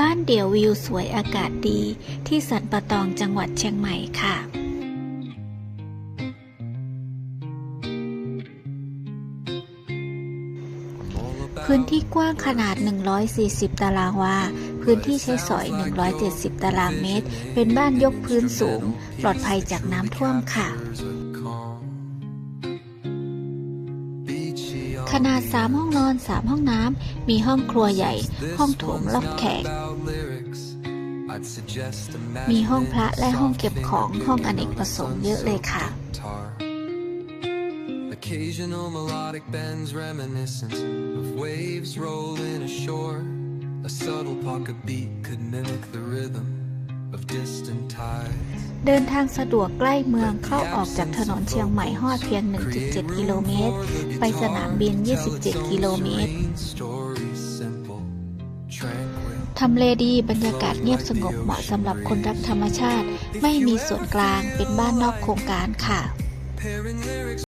บ้านเดี่ยววิวสวยอากาศดีที่สันปะตองจังหวัดเชียงใหม่ค่ะพื้นที่กว้างขนาด 140 ตารางวา พื้นที่ใช้สอย 170 ตารางเมตร เป็นบ้านยกพื้นสูง ปลอดภัยจากน้ำท่วมค่ะ ขนาด 3 ห้องนอน 3 ห้องน้ำ มีห้องครัวใหญ่ ห้องโถงรับแขก มีห้องพระและห้องเก็บของห้องอเนกประสงค์เยอะเลยค่ะ Occasional melodic bends reminiscent of waves rolling ashore. A subtle pocket beat could mimic the rhythm. เดินทางสะดวกใกล้เมืองเข้าออกจากถนนเชียงใหม่ฮอดเพียง 1.7 กิโลเมตร ไปสนามบิน 27 กิโลเมตร ทำเลดีบรรยากาศเงียบสงบเหมาะสำหรับคนรักธรรมชาติ ไม่มีส่วนกลางเป็นบ้านนอกโครงการค่ะ